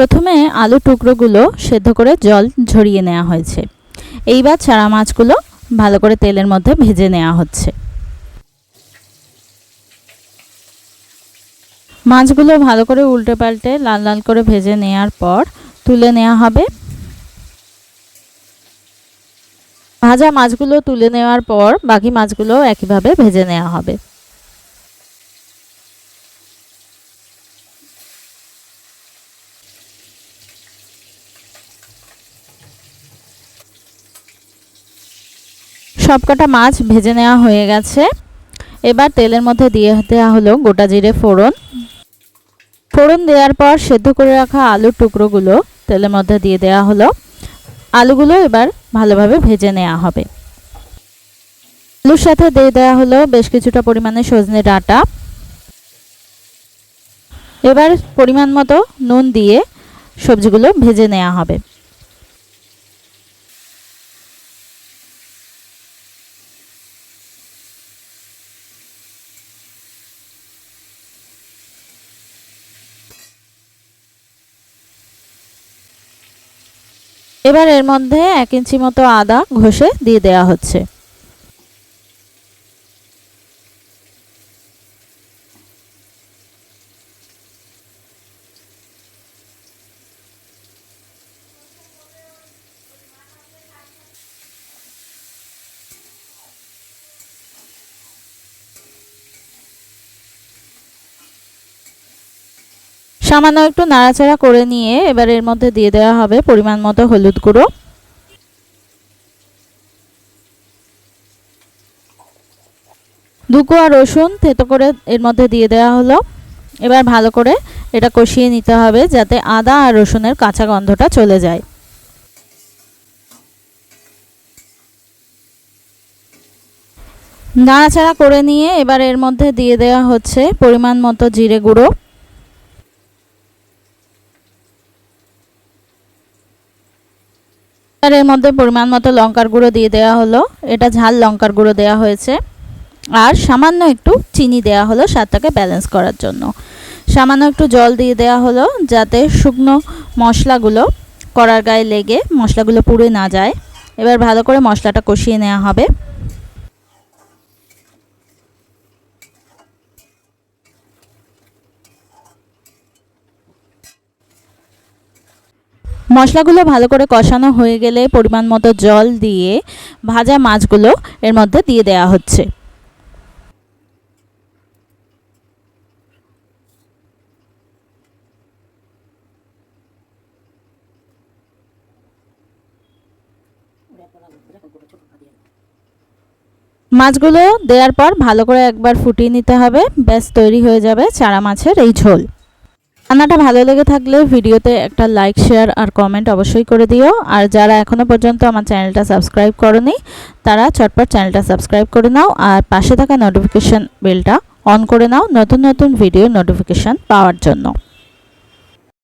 প্রথমে আলু টুকরোগুলো সেদ্ধ করে জল ঝরিয়ে নেওয়া হয়েছে। এইবার ছাড়া মাছগুলো ভালো করে তেলের মধ্যে ভেজে নেওয়া হচ্ছে। মাছগুলো ভালো করে উল্টে পাল্টে লাল লাল করে ভেজে নেওয়ার পর তুলে নেওয়া হবে। ভাজা মাছগুলো তুলে নেওয়ার পর বাকি মাছগুলো একইভাবে ভেজে নেওয়া হবে। সবকটা মাছ ভেজে নেওয়া হয়ে গেছে। এবার তেলের মধ্যে দিয়ে দেওয়া হলো গোটা জিরে ফোড়ন। ফোড়ন দেওয়ার পর সেদ্ধ করে রাখা আলুর টুকরোগুলো তেলের মধ্যে দিয়ে দেওয়া হলো। আলুগুলো এবার ভালোভাবে ভেজে নেওয়া হবে। আলুর সাথে দিয়ে দেওয়া হলো বেশ কিছুটা পরিমাণে সজনে ডাঁটা। এবার পরিমাণ মতো নুন দিয়ে সবজিগুলো ভেজে নেওয়া হবে। এবার এর মধ্যে এক ইঞ্চি মতো আদা ঘষে দিয়ে দেওয়া হচ্ছে। সামান্য একটু নাড়াচাড়া করে নিয়ে এবার এর মধ্যে দিয়ে দেওয়া হবে পরিমাণ মতো হলুদ গুঁড়ো। দুকোয়া রসুন থেতো করে এর মধ্যে দিয়ে দেওয়া হলো। এবার ভালো করে এটা কষিয়ে নিতে হবে যাতে আদা আর রসুনের কাঁচা গন্ধটা চলে যায়। নাড়াচাড়া করে নিয়ে এবার এর মধ্যে দিয়ে দেওয়া হচ্ছে পরিমাণ মতো জিরে গুঁড়ো। এর মধ্যে পরিমাণ মতো লঙ্কার গুঁড়ো দিয়ে দেওয়া হলো। এটা ঝাল লঙ্কার গুঁড়ো দেওয়া হয়েছে। আর সামান্য একটু চিনি দেওয়া হলো স্বাদটাকে ব্যালেন্স করার জন্য। সামান্য একটু জল দিয়ে দেওয়া হলো যাতে শুকনো মশলাগুলো করার গায়ে লেগে মশলাগুলো পুড়ে না যায়। এবার ভালো করে মশলাটা কষিয়ে নেওয়া হবে। মশলাগুলো ভালো করে কষানো হয়ে গেলে পরিমাণ মতো জল দিয়ে ভাজা মাছগুলো এর মধ্যে দিয়ে দেওয়া হচ্ছে। মাছগুলো দেওয়ার পর ভালো করে একবার ফুটিয়ে নিতে হবে। ব্যাস, তৈরি হয়ে যাবে চারা মাছের এই ঝোল। রান্নাটা ভালো লেগে থাকলে ভিডিওতে একটা লাইক শেয়ার আর কমেন্ট অবশ্যই করে দিও। আর যারা এখনও পর্যন্ত আমার চ্যানেলটা সাবস্ক্রাইব করনি, তারা চটপট চ্যানেলটা সাবস্ক্রাইব করে নাও আর পাশে থাকা নোটিফিকেশান বেলটা অন করে নাও নতুন নতুন ভিডিও নোটিফিকেশান পাওয়ার জন্য।